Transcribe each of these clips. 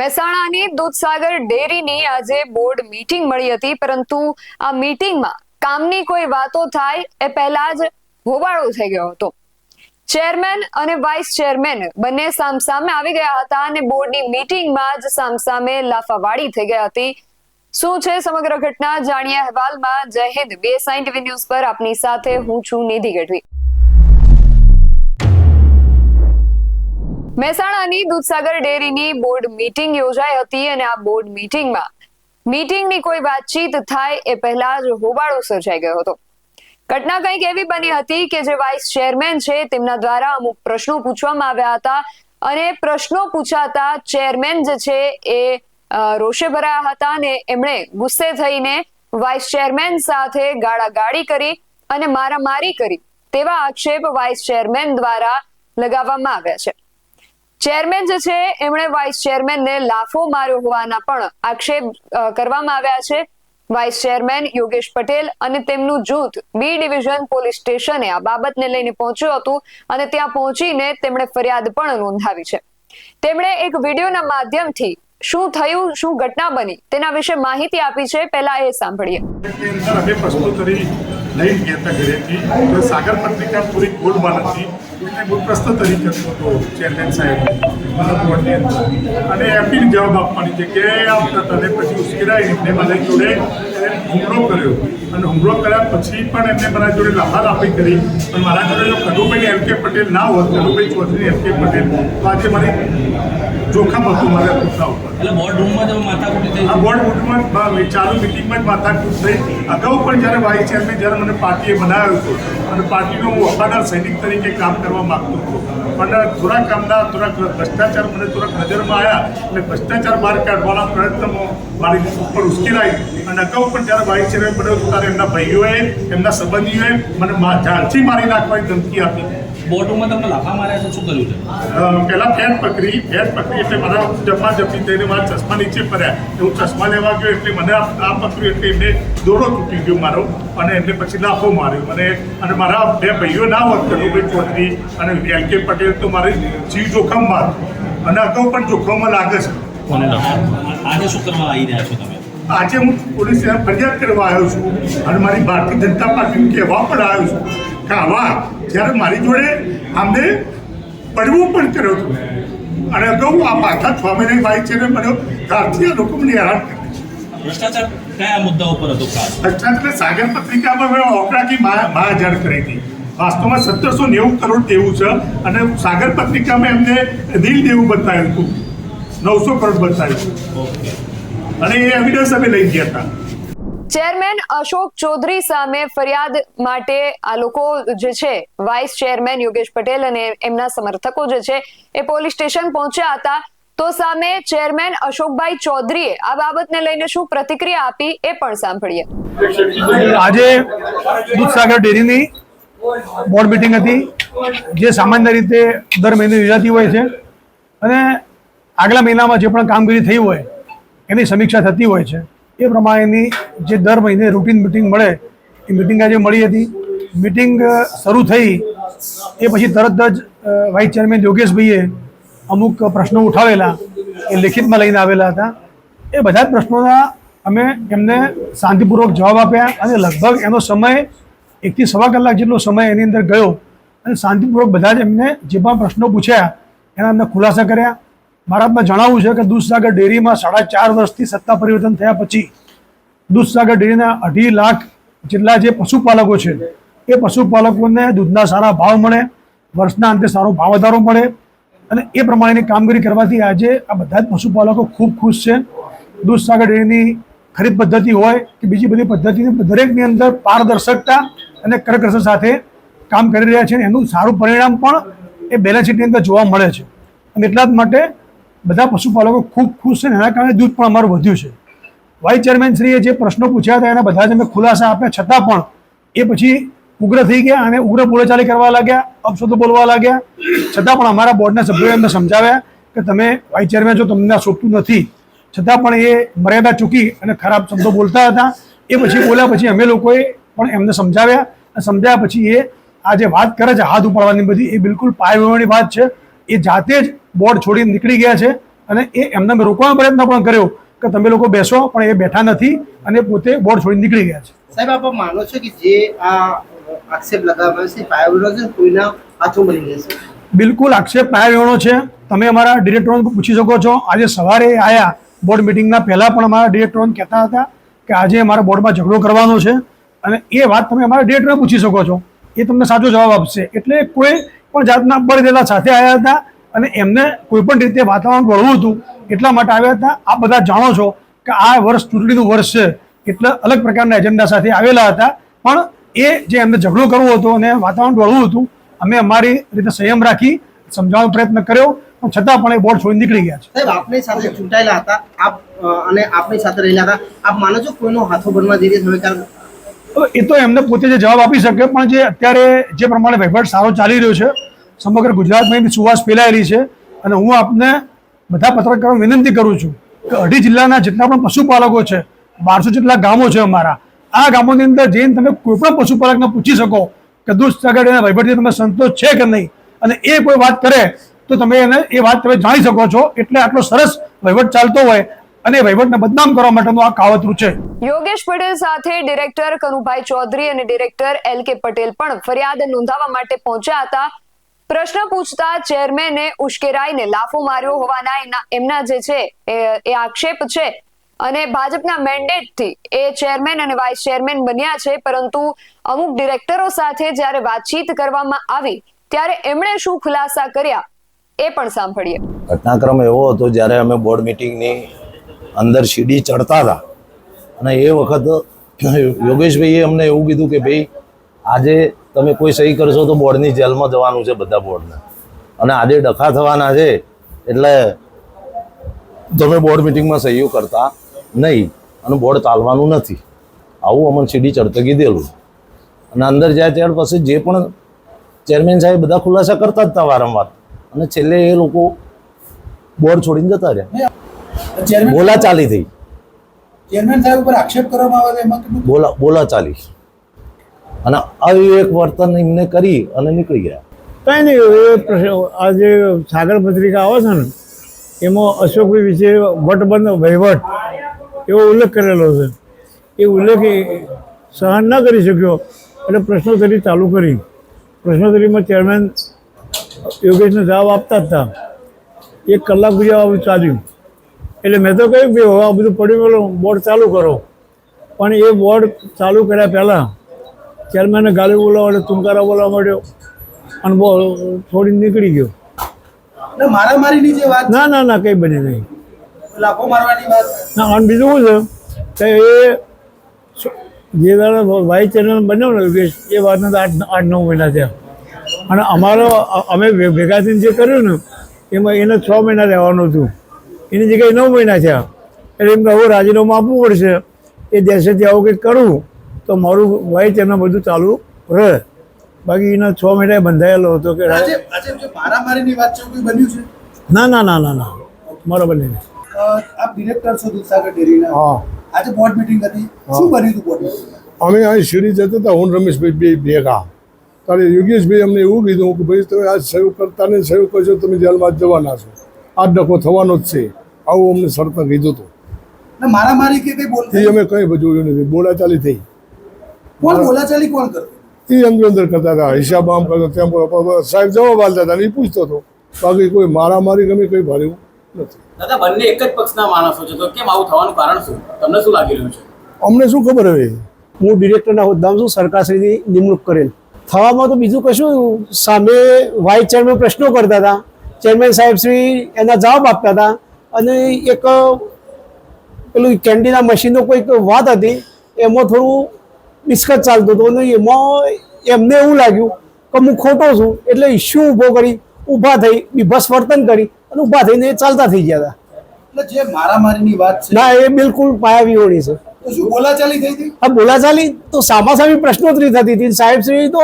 મહેસાણાની દૂધસાગર ડેરીની આજે board meeting મળી હતી, પરંતુ આ મીટિંગમાં કામની કોઈ વાતો થાય એ પહેલા જ હોબાળો થઈ ગયો હતો. ચેરમેન અને વાઇસ ચેરમેન બંને સામસામે આવી ગયા હતા અને બોર્ડની મીટિંગમાં જ સામસામે લાફાવાડી થઈ ગઈ હતી. શું છે સમગ્ર ઘટના? જાણીએ અહેવાલમાં. જય હિન્દ. બે સાઇન્ટ ન્યૂઝ પર આપની સાથે હું છું નિધિ ગઢવી. મહેસાણાની દૂધસાગર ડેરીની બોર્ડ મીટિંગ યોજાઈ હતી અને આ બોર્ડ મીટિંગમાં મીટિંગની કોઈ વાતચીત થાય એ પહેલા જ હોબાળો સર્જાઈ ગયો હતો. ઘટના કંઈક એવી બની હતી કે જે વાઇસ ચેરમેન છે તેમના દ્વારા અમુક પ્રશ્નો પૂછવામાં આવ્યા હતા અને પ્રશ્નો પૂછાતા ચેરમેન જે છે એ રોષે ભરાયા હતા અને એમણે ગુસ્સે થઈને વાઇસ ચેરમેન સાથે ગાળાગાળી કરી અને મારામારી કરી તેવા આક્ષેપ વાઇસ ચેરમેન દ્વારા લગાવવામાં આવ્યા છે. ચેરમેન જે છે, એમણે વાઇસ ચેરમેનને લાફો માર્યો હોવાના પણ આક્ષેપ કરવામાં આવ્યા છે. વાઇસ ચેરમેન યોગેશ પટેલ અને તેમનું જૂથ બી ડિવિઝન પોલીસ સ્ટેશને આ બાબતને લઈને પહોંચ્યું હતું અને ત્યાં પહોંચીને તેમણે ફરિયાદ પણ નોંધાવી છે. તેમણે એક વિડીયોના માધ્યમથી શું થયું, શું ઘટના બની તેના વિશે માહિતી આપી છે. પહેલા એ સાંભળીએ. સાગર પત્રિકા પૂરી ગોળમાં નથી. એટલે હું તરીકે હતો ચેરમેન સાહેબ અને એમની જવાબ આપવાની છે કે આવતા તને પછી ઉશ્કેરાઈ એમને મારા જોડે હુમલો કર્યો. અને હુમલો કર્યા પછી પણ એમને મારા જોડે લાફાલાફી કરી. પણ મારા જોડે જો કનુભાઈ એમ કે પટેલ ના હોત, કનુભાઈ ચૌધરી એમ કે પટેલ, તો આજે મારી જોખમ હતું મારા પુતળા ઉપર. એટલે બોર્ડ રૂમમાં માથાકૂટી થઈ આ બોર્ડ ચાલુ મિટિંગમાં જ માથાકૂટ થઈ. અગાઉ પણ જ્યારે વાઇસ ચેરમેન જ્યારે મને પાર્ટીએ બનાવ્યો હતો અને પાર્ટીનો હું વફાદાર સૈનિક તરીકે કામ કરવા માગતો હતો. પણ થોડા કામના થોડાક ભ્રષ્ટાચાર મને થોડાક નજરમાં આવ્યા એટલે ભ્રષ્ટાચાર બહાર કાઢવાના પ્રયત્નમાં મારી ઉપર ઉશ્કેરાઈ. અને અગાઉ પણ જ્યારે વાઇસ ચેરમેન બન્યો ત્યારે એમના ભાઈઓએ એમના સંબંધીઓએ મને જાણથી મારી નાખવાની ધમકી આપી. રૂમમાં તમને લાફા માર્યા છે શું કર્યું છે? પહેલા ફેટ પકડી ફેટ પકડી એટલે મારા જમા જપી થઈને મારા ચશ્મા નીચે પડ્યા. હું ચશ્મા લેવા ગયો એટલે મને આ પકડ્યું એટલે એમને દોરો તૂટી ગયો મારો અને એમને પછી લાફો માર્યો. મને અને મારા બે ભાઈઓ ના હોત કનુભાઈ ચૌધરી અને એલ કે પટેલ તો મારી જીવ જોખમમાં અને અગાઉ પણ જોખમમાં લાગે છે. આજે શું કરવા આવી રહ્યા છો તમે? આજે હું પોલીસ ફરિયાદ કરવા આવ્યો છું અને મારી ભારતીય જનતા પાર્ટીને કહેવા પણ આવ્યો છું. આવા જ્યારે મારી જોડે આમને પડવું પણ કર્યો હતો. અને અગાઉ આ પાછા છ ભાઈ છે બન્યો ત્યારથી આ લોકો મને હેરાન કરે ભ્રષ્ટાચાર કયા મુદ્દા ઉપર હતો ભ્રષ્ટાચાર સાગર પત્રિકામાં મેં ઓકળાકી મહાજાળ કરી હતી. વાસ્તવમાં સત્તરસો નેવું કરોડ દેવું છે અને સાગર પત્રિકામાં એમને દિલ દેવું બતાવ્યું હતું. નવસો કરોડ બતાવ્યું ઓકે. અને એ એવિડન્સ અમે લઈ ગયા હતા. ચેરમેન અશોક ચૌધરી સામે ફરિયાદ માટે આ લોકો જે છે, વાઇસ ચેરમેન યોગેશ પટેલ અને એમના સમર્થકો જે છે, એ પોલીસ સ્ટેશન પહોંચ્યા હતા. તો સામે ચેરમેન અશોકભાઈ ચૌધરીએ આ બાબતને લઈને શું પ્રતિક્રિયા આપી એ પણ સાંભળીએ. આજે દૂધસાગર ડેરીની બોર્ડ મિટિંગ હતી, જે સામાન્ય રીતે દર મહિને યોજાતી હોય છે અને આગલા મહિનામાં જે પણ કામગીરી થઈ હોય, એની સમીક્ષા થતી હોય છે. એ પ્રમાણેની જે દર મહિને રૂટીન મિટિંગ મળે, એ મિટિંગ આજે મળી હતી. મિટિંગ શરૂ થઈ એ પછી તરત જ વાઇસ ચેરમેન યોગેશભાઈએ અમુક પ્રશ્નો ઉઠાવેલા, એ લેખિતમાં લઈને આવેલા હતા. એ બધા જ પ્રશ્નોના અમે એમને શાંતિપૂર્વક જવાબ આપ્યા અને લગભગ એનો સમય એકથી સવા કલાક જેટલો સમય એની અંદર ગયો અને શાંતિપૂર્વક બધા જ એમને જે પણ પ્રશ્નો પૂછ્યા એના અમને ખુલાસા કર્યા. હાથમાં જણાવવું છે કે દૂધસાગર ડેરીમાં સાડા ચાર વર્ષથી સત્તા પરિવર્તન થયા પછી દૂધસાગર ડેરીના અઢી લાખ જેટલા જે પશુપાલકો છે, એ પશુપાલકોને દૂધના સારા ભાવ મળે, વર્ષના અંતે સારો ભાવ વધારો મળે અને એ પ્રમાણેની કામગીરી કરવાથી આજે આ બધા જ પશુપાલકો ખૂબ ખુશ છે. દૂધસાગર ડેરીની ખરીદ પદ્ધતિ હોય કે બીજી બધી પદ્ધતિની દરેકની અંદર પારદર્શકતા અને કરકસર સાથે કામ કરી રહ્યા છે એનું સારું પરિણામ પણ એ બેલેન્સ શીટની અંદર જોવા મળે છે. અને એટલા જ માટે બધા પશુપાલકો ખૂબ ખુશ છે એના કારણે દૂધ પણ અમારું વધ્યું છે. વાઇસ ચેરમેનશ્રીએ જે પ્રશ્નો પૂછ્યા હતા, એના બધા જ અમે ખુલાસા આપ્યા. છતાં પણ એ પછી ઉગ્ર થઈ ગયા અને ઉગ્ર બોલેચાલી કરવા લાગ્યા, અપશબ્દો બોલવા લાગ્યા. છતાં પણ અમારા બોર્ડના સભ્યોએ એમને સમજાવ્યા કે તમે વાઇસ ચેરમેન છો, તમને શોભતું નથી. છતાં પણ એ મર્યાદા ચૂકી અને ખરાબ શબ્દો બોલતા હતા. એ પછી બોલ્યા પછી અમે લોકોએ પણ એમને સમજાવ્યા. અને સમજાવ્યા પછી એ આ જે વાત કરે છે, હાથ ઉપાડવાની બધી, એ બિલકુલ પાયવાની વાત છે. એ જાતે જ બોર્ડ છોડીને નીકળી ગયા છે અને એ એમને મેં રોકવાનો પ્રયત્ન પણ કર્યો કે તમે લોકો બેસો પણ એ બેઠા નથી અને પોતે બોર્ડ છોડીને નીકળી ગયા છે. સાહેબ આપ માનો છો કે જે આ આક્ષેપ લગાવવામાં છે છે કોઈના હાથો બની જશે? બિલકુલ આક્ષેપ પાયા વેણો છે. તમે અમારા ડિરેક્ટરોને પૂછી શકો છો. આજે સવારે આવ્યા બોર્ડ મિટિંગના પહેલાં પણ અમારા ડિરેક્ટરોને કહેતા હતા કે આજે અમારા બોર્ડમાં ઝઘડો કરવાનો છે અને એ વાત તમે અમારા ડિરેક્ટરને પૂછી શકો છો. એ તમને સાચો જવાબ આપશે. એટલે કોઈ પણ જાતના બળદેલા સાથે આવ્યા હતા અને એમને કોઈ પણ રીતે વાતાવરણ વળવું હતું એટલા માટે આવ્યા હતા. આ બધા જાણો છો કે આ વર્ષ ચૂંટણીનું વર્ષ છે, એટલે અલગ પ્રકારના એજન્ડા સાથે આવેલા હતા. પણ એ જે એમને ઝઘડો કરવો હતો અને વાતાવરણ વળવું હતું, અમે અમારી રીતે સંયમ રાખી સમજાવવાનો પ્રયત્ન કર્યો, પણ છતાં પણ એ બોર્ડ છોડી નીકળી ગયા છે. સાહેબ, આપની સાથે ચૂંટાયેલા હતા. આપ અને આપની સાથે રહેલા હતા. આપ માનો છો કોઈનો હાથો બનવા જઈ રહ્યા એ તો એમને પોતે જે જવાબ આપી શકે, પણ જે અત્યારે જે પ્રમાણે વહીવટ સારો ચાલી રહ્યો છે, સમગ્ર ગુજરાતમાં એની સુવાસ ફેલાયેલી છે અને હું આપને બધા પત્રકારો વિનંતી કરું છું કે અઢી જિલ્લાના જેટલા પણ પશુપાલકો છે, બારસો જેટલા ગામો છે અમારા, આ ગામોની અંદર જઈને તમે કોઈ પણ પશુપાલકને પૂછી શકો કે દૂધ સાગર એના વહીવટથી તમે સંતોષ છે કે નહીં? અને એ કોઈ વાત કરે, તો તમે એને એ વાત તમે જાણી શકો છો, એટલે આટલો સરસ વહીવટ ચાલતો હોય અને વહીવટને બદનામ કરવા માટેનું આ કાવતરું છે. યોગેશ પટેલ સાથે ડિરેક્ટર કનુભાઈ ચૌધરી અને ડિરેક્ટર એલ કે પટેલ પણ ફરિયાદ નોંધાવવા માટે પહોંચ્યા હતા. પ્રશ્ન પૂછતા ચેરમેને ઉશ્કેરાઈને લાફો માર્યો હોવાના એના- એમના જે છે એ- એ આક્ષેપ છે. અને ભાજપના મેન્ડેટથી એ ચેરમેન અને વાઇસ ચેરમેન બન્યા છે પરંતુ અમુક ડિરેક્ટરો સાથે જ્યારે વાતચીત કરવામાં આવી ત્યારે એમણે શું ખુલાસા કર્યા એ પણ સાંભળીએ. ઘટનાક્રમ એવો હતો જ્યારે અમે બોર્ડ મિટિંગની અંદર સીડી ચડતા હતા. અને એ વખત યોગેશભાઈએ અમને એવું કીધું કે ભાઈ, આજે તમે કોઈ સહી કરશો તો બોર્ડની જેલમાં જવાનું છે બધા બોર્ડને. અને આજે ડખા થવાના છે, એટલે તમે બોર્ડ મિટિંગમાં સહીઓ કરતા નહીં અને બોર્ડ ચાલવાનું નથી. આવું અમને સીડી ચડતા કીધેલું. અને અંદર જાય ત્યાર પછી જે પણ ચેરમેન સાહેબ બધા ખુલાસા કરતા જ હતા વારંવાર. અને છેલ્લે એ લોકો બોર્ડ છોડીને જતા રહ્યા. બોલા ચાલી થઈ. ચેરમેન સાહેબ ઉપર આક્ષેપ કરવામાં આવે એમાં બોલા બોલા ચાલી. અને અવિવેક વર્તન એમને કરી અને નીકળી ગયા. કાંઈ નહીં એ આ જે સાગર પત્રિકા આવે છે ને એમાં અશોકભાઈ વિશે વટબંધ વહીવટ એવો ઉલ્લેખ કરેલો છે. એ ઉલ્લેખ સહન ન કરી શક્યો એટલે પ્રશ્નોત્તરી ચાલુ કરી. પ્રશ્નોત્તરીમાં ચેરમેન યોગેશને જવાબ આપતા જ હતા. એક કલાક સુધી ચાલ્યું. એટલે મેં તો કહ્યું કે હવે આ બધું પડ્યું પેલું બોર્ડ ચાલુ કરો. પણ એ બોર્ડ ચાલુ કર્યા પહેલાં ચેરમેને ગાલી બોલાવવા એટલે તુંકારા બોલાવવા માંડ્યો અને બહુ થોડી નીકળી ગયો. ના ના ના કંઈ બને નહીં. ના અને બીજું શું છે કે એ જે દાડે વાઇસ ચેનલ બન્યો ને યોગેશ એ વાતને તો આઠ આઠ નવ મહિના થયા. અને અમારો અમે ભેગા થઈને જે કર્યું ને એમાં એને છ મહિના રહેવાનું હતું. એની જગ્યાએ નવ મહિના થયા. એટલે એમ કે હવે રાજીનામું આપવું પડશે. એ દેશેથી આવું કંઈક કરું તો મારું વાઇસ ચેનલ બધું ચાલુ રહે. બાકી એના છ મહિના બંધાયેલો હતો કે ના ના ના ના ના. મારો મિટિંગ અમે અહીં શિરી જતા હતા હું રમેશભાઈ ભેગા ત્યારે યોગેશભાઈ અમને એવું કીધું કે ભાઈ તમે આજ સહયોગ કરતા ને સહયોગ કરશો તમે જેલમાં જવાના છો. આ ડખો થવાનો જ છે. આવું અમને સરપંચ કીધું હતું. મારામારી કે કઈ બોલ એ અમે કંઈ જોયું નથી. બોલાચાલી થઈ. કોણ બોલાચાલી કોણ કરતું? એ અંદર અંદર કરતા હતા. હિસાબ આમ કરતો તેમ કરતો સાહેબ જવાબ આલતા હતા એ પૂછતો હતો. બાકી કોઈ મારામારી ગમે કંઈ ભર્યું નથી. દાદા બંને એક જ પક્ષના માણસો છે. તો કેમ આવું થવાનું કારણ શું? તમને શું લાગી રહ્યું છે? અમને શું ખબર હવે? હું ડિરેક્ટરના હોદ્દામાં છું સરકારશ્રીની નિમણૂક કરેલ. થવામાં તો બીજું કશું સામે વાઇસ ચેરમેન પ્રશ્નો કરતા હતા. ચેરમેન સાહેબ શ્રી એના જવાબ આપતા હતા. અને એક પેલું કેન્ડીના મશીનનો કોઈક વાત હતી એમાં થોડું ડિસ્કસ ચાલતું હતું અને એમાં એમને એવું લાગ્યું કે હું ખોટો છું એટલે ઇસ્યુ ઊભો કરી ઊભા થઈ બીભસ વર્તન કરી અને ઊભા થઈને એ ચાલતા થઈ ગયા હતા. એટલે જે મારામારીની વાત છે ના એ બિલકુલ પાયાવિહોણી છે. તો શું બોલાચાલી થઈ હતી? આ બોલાચાલી તો સામાસામી પ્રશ્નોત્તરી થતી હતી સાહેબ શ્રી તો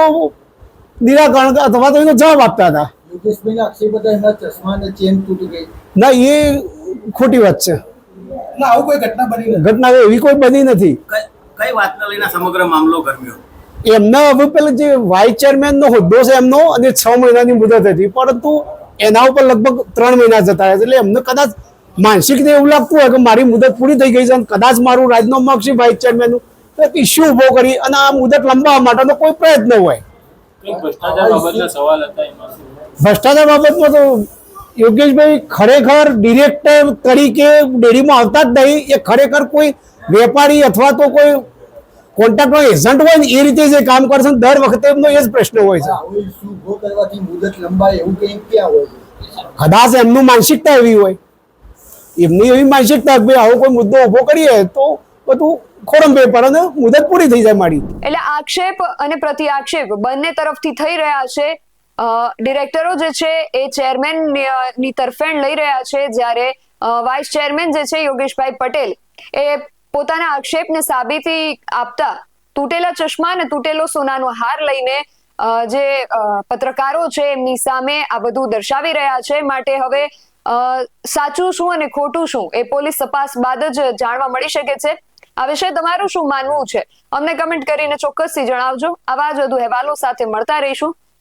નિરાકરણ અથવા તો એનો જવાબ આપતા હતા. યોગેશભાઈના આક્ષેપ હતા એમના ચશ્મા ચેન તૂટી ગઈ. ના એ ખોટી વાત છે. એટલે આવું કોઈ ઘટના બની નથી. ઘટના એવી કોઈ બની નથી. કઈ વાતને લઈને સમગ્ર મામલો ગરમ્યો એમના હવે પેલા જે વાઇસ ચેરમેનનો હોદ્દો છે એમનો અને છ મહિનાની મુદત હતી. પરંતુ એના ઉપર લગભગ ત્રણ મહિના જતા એટલે એમને કદાચ માનસિક રીતે એવું લાગતું હોય કે મારી મુદત પૂરી થઈ ગઈ છે અને કદાચ મારું રાજીનામું આપશે વાઇસ ચેરમેનનું. તો એક ઇસ્યુ ઊભો કરી અને આ મુદત લંબાવવા માટેનો કોઈ પ્રયત્ન હોય. ભ્રષ્ટાચાર બાબતના સવાલ હતા ભ્રષ્ટાચાર બાબતમાં તો યોગેશભાઈ ખરેખર ડિરેક્ટર તરીકે ડેરીમાં આવતા જ નહીં. એ ખરેખર કોઈ વેપારી અથવા તો કોઈ કોન્ટ્રાક્ટનો એજન્ટ હોય ને એ રીતે જે કામ કરશે ને દર વખતે એમનો એ જ પ્રશ્ન હોય છે. ઊભો કદાચ એમનું માનસિકતા એવી હોય. એમની એવી માનસિકતા કે ભાઈ આવો કોઈ મુદ્દો ઊભો કરીએ તો બધું ખોરમ પેપર અને મુદત પૂરી થઈ જાય મારી. એટલે આક્ષેપ અને પ્રતિ આક્ષેપ બંને તરફથી થઈ રહ્યા છે. ડિરેક્ટરો જે છે એ ચેરમેનની તરફેણ લઈ રહ્યા છે જ્યારે વાઇસ ચેરમેન જે છે યોગેશભાઈ પટેલ, એ પોતાના આક્ષેપને સાબિતી આપતા તૂટેલા ચશ્મા અને તૂટેલો સોનાનો હાર લઈને જે પત્રકારો છે એમની સામે આ બધું દર્શાવી રહ્યા છે. માટે હવે સાચું શું અને ખોટું શું એ પોલીસ તપાસ બાદ જ જાણવા મળી શકે છે. આ વિશે તમારું શું માનવું છે? અમને કમેન્ટ કરીને ચોક્કસથી જણાવજો. આવા જ વધુ અહેવાલો સાથે મળતા રહીશું.